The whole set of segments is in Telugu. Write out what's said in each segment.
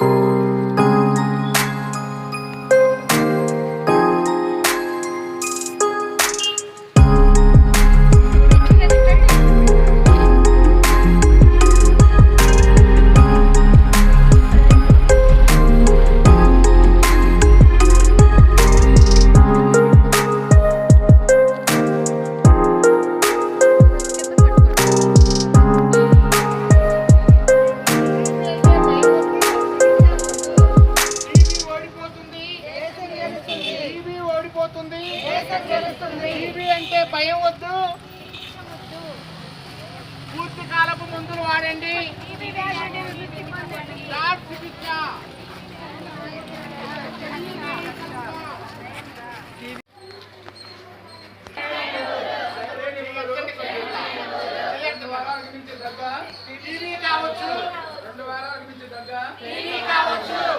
you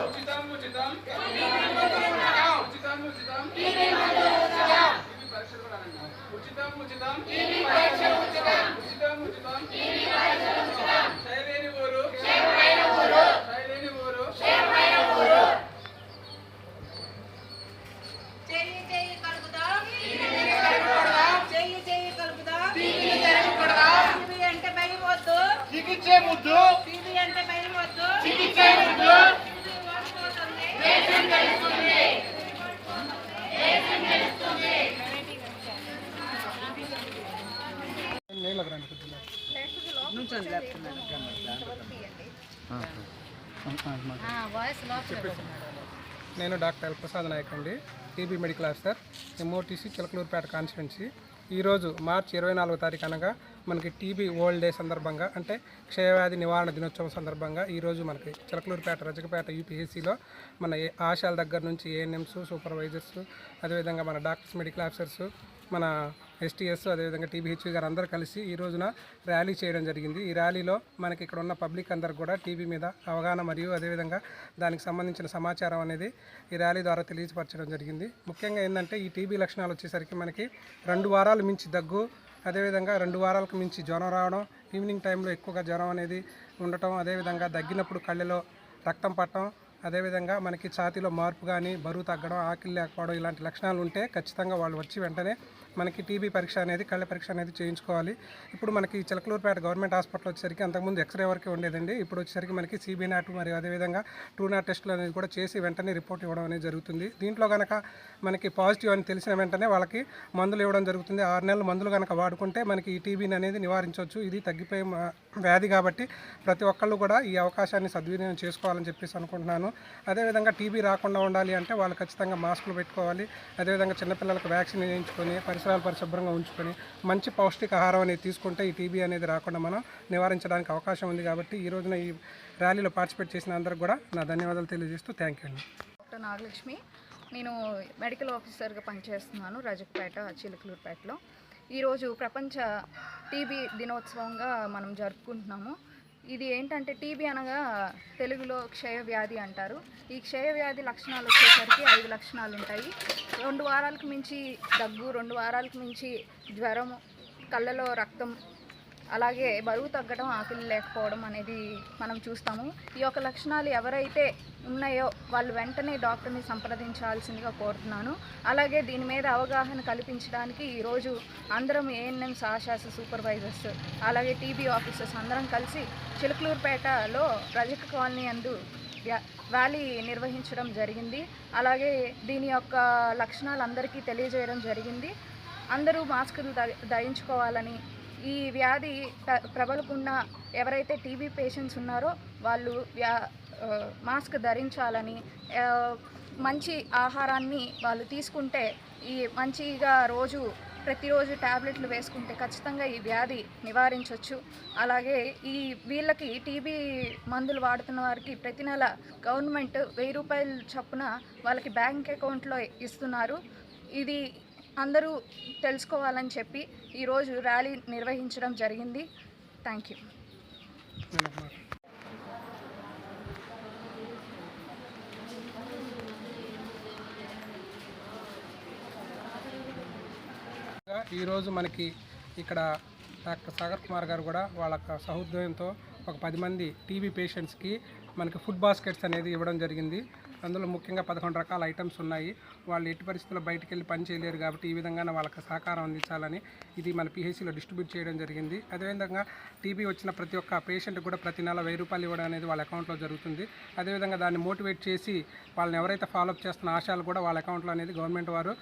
ఉచితం ఉచితం ఉచితం ఉచితం చికిత్సే ముద్దు. చికిత్సే దేశం నేను డాక్టర్ ఎల్ ప్రసాద్ నాయక్ అండి. TB medical officer MOTC Chilakaluripet constituency. ఈరోజు మార్చి ఇరవై నాలుగో తారీఖు అనగా మనకి టీబీ ఓల్డ్ డే సందర్భంగా అంటే క్షయవ్యాధి నివారణ దినోత్సవం సందర్భంగా ఈరోజు మనకి చిలకలూరుపేట రజకపేట యూపీఎస్సీలో మన ఏ- ఆశాల దగ్గర నుంచి ఏఎన్ఎంస్ సూపర్వైజర్స్ అదేవిధంగా మన డాక్టర్స్ మెడికల్ ఆఫీసర్స్ మన ఎస్టీఎస్ అదేవిధంగా టీబీహెచ్ఈ గారు అందరూ కలిసి ఈ రోజున ర్యాలీ చేయడం జరిగింది. ఈ ర్యాలీలో మనకి ఇక్కడ ఉన్న పబ్లిక్ అందరు కూడా టీబీ మీద అవగాహన మరియు అదేవిధంగా దానికి సంబంధించిన సమాచారం అనేది ఈ ర్యాలీ ద్వారా తెలియపరచడం జరిగింది. ముఖ్యంగా ఏంటంటే ఈ టీబీ లక్షణాలు వచ్చేసరికి మనకి రెండు వారాలు మించి దగ్గు అదేవిధంగా రెండు వారాలకు మించి జ్వరం రావడం ఈవినింగ్ టైంలో ఎక్కువగా జ్వరం అనేది ఉండటం అదేవిధంగా దగ్గినప్పుడు కళ్ళలో రక్తం పట్టడం అదేవిధంగా మనకి ఛాతీలో మార్పు కానీ బరువు తగ్గడం ఆకలి లేకపోవడం ఇలాంటి లక్షణాలు ఉంటే ఖచ్చితంగా వాళ్ళు వచ్చి వెంటనే మనకి టీబీ పరీక్ష అనేది కళ్ళ పరీక్ష అనేది చేయించుకోవాలి. ఇప్పుడు మనకి చిలకలూరుపేట గవర్నమెంట్ హాస్పిటల్ వచ్చేసరికి అంతకుముందు ఎక్స్రే వరకే ఉండేదండి. ఇప్పుడు వచ్చేసరికి మనకి సీబీ నాట్ మరియు అదేవిధంగా ట్రూ నాట్ టెస్టులు అనేది కూడా చేసి వెంటనే రిపోర్ట్ ఇవ్వడం అనేది జరుగుతుంది. దీంట్లో కనుక మనకి పాజిటివ్ అని తెలిసిన వెంటనే వాళ్ళకి మందులు ఇవ్వడం జరుగుతుంది. ఆరు నెలలు మందులు కనుక వాడుకుంటే మనకి ఈ టీబీని అనేది నివారించవచ్చు. ఇది తగ్గిపోయే వ్యాధి కాబట్టి ప్రతి ఒక్కళ్ళు కూడా ఈ అవకాశాన్ని సద్వినియోగం చేసుకోవాలని చెప్పేసి అనుకుంటున్నాను. అదేవిధంగా టీబీ రాకుండా ఉండాలి అంటే వాళ్ళు ఖచ్చితంగా మాస్కులు పెట్టుకోవాలి. అదేవిధంగా చిన్నపిల్లలకు వ్యాక్సిన్ వేయించుకొని పరిసరాలు పరిశుభ్రంగా ఉంచుకొని మంచి పౌష్టికాహారం అనేది తీసుకుంటే ఈ టీబీ అనేది రాకుండా మనం నివారించడానికి అవకాశం ఉంది కాబట్టి ఈ రోజున ఈ ర్యాలీలో పార్టిసిపేట్ చేసిన అందరికి కూడా నా ధన్యవాదాలు తెలియజేస్తూ థ్యాంక్ యూ అండి. డాక్టర్ నాగలక్ష్మి నేను మెడికల్ ఆఫీసర్గా పనిచేస్తున్నాను రజకపేట చిలుకలూరుపేటలో. ఈరోజు ప్రపంచ టీబీ దినోత్సవంగా మనం జరుపుకుంటున్నాము. ఇది ఏంటంటే టీబీ అనగా తెలుగులో క్షయ వ్యాధి అంటారు. ఈ క్షయ వ్యాధి లక్షణాలు వచ్చేసరికి ఐదు లక్షణాలు ఉంటాయి. రెండు వారాలకు మించి దగ్గు రెండు వారాలకు మించి జ్వరము కళ్ళలో రక్తం అలాగే బరువు తగ్గడం ఆకలి లేకపోవడం అనేది మనం చూస్తాము. ఈ యొక్క లక్షణాలు ఎవరైతే ఉన్నాయో వాళ్ళు వెంటనే డాక్టర్ని సంప్రదించాల్సిందిగా కోరుతున్నాను. అలాగే దీని మీద అవగాహన కల్పించడానికి ఈరోజు అందరం ఏఎన్ఎంస్ ఆశాస సూపర్వైజర్స్ అలాగే టీబీ ఆఫీసర్స్ అందరం కలిసి చిలుకలూరుపేటలో రజక కాలనీ అందు వ్యాలీ నిర్వహించడం జరిగింది. అలాగే దీని యొక్క లక్షణాలు అందరికీ తెలియజేయడం జరిగింది. అందరూ మాస్కులు ద ధరించుకోవాలని ఈ వ్యాధి ప్ర- ప్రబలకుండా ఎవరైతే టీబీ పేషెంట్స్ ఉన్నారో వాళ్ళు వ్యా మాస్క్ ధరించాలని మంచి ఆహారాన్ని వాళ్ళు తీసుకుంటే ఈ మంచిగా రోజు ప్రతిరోజు ట్యాబ్లెట్లు వేసుకుంటే ఖచ్చితంగా ఈ వ్యాధి నివారించవచ్చు అలాగే ఈ వీళ్ళకి టీబీ మందులు వాడుతున్న వారికి ప్రతి నెల గవర్నమెంట్ వెయ్యి రూపాయల చొప్పున వాళ్ళకి బ్యాంక్ అకౌంట్లో ఇస్తున్నారు. ఇది అందరూ తెలుసుకోవాలని చెప్పి ఈరోజు ర్యాలీ నిర్వహించడం జరిగింది. Thank you. ఈరోజు మనకి ఇక్కడ డాక్టర్ సాగర్ కుమార్ గారు కూడా వాళ్ళ యొక్క సహృదయంతో ఒక పది మంది టీబీ పేషెంట్స్కి మనకి ఫుడ్ బాస్కెట్స్ అనేది ఇవ్వడం జరిగింది. అందులో ముఖ్యంగా పదకొండు రకాల ఐటమ్స్ ఉన్నాయి. వాళ్ళు ఎట్టి పరిస్థితుల్లో బయటికి వెళ్ళి పని చేయలేరు కాబట్టి ఈ విధంగా వాళ్ళకి సహకారం అందించాలని ఇది మన పిహెచ్సిలో డిస్ట్రిబ్యూట్ చేయడం జరిగింది. అదేవిధంగా టీబీ వచ్చిన ప్రతి ఒక్క పేషెంట్ కూడా ప్రతి నెల వెయ్యి రూపాయలు ఇవ్వడం అనేది వాళ్ళ అకౌంట్లో జరుగుతుంది. అదేవిధంగా దాన్ని మోటివేట్ చేసి వాళ్ళని ఎవరైతే ఫాలోఅప్ చేస్తున్న ఆశాలు కూడా వాళ్ళ అకౌంట్లో అనేది గవర్నమెంట్ వారు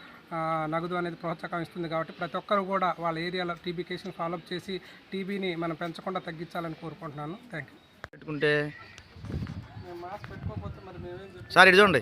నగదు అనేది ప్రోత్సాహం ఇస్తుంది కాబట్టి ప్రతి ఒక్కరు కూడా వాళ్ళ ఏరియాలో టీబీ కేసులు ఫాలోఅప్ చేసి టీబీని మనం పెంచకుండా తగ్గించాలని కోరుకుంటున్నాను. థ్యాంక్ యూ పెట్టుకుంటే సార్ ఇటు చూడండి.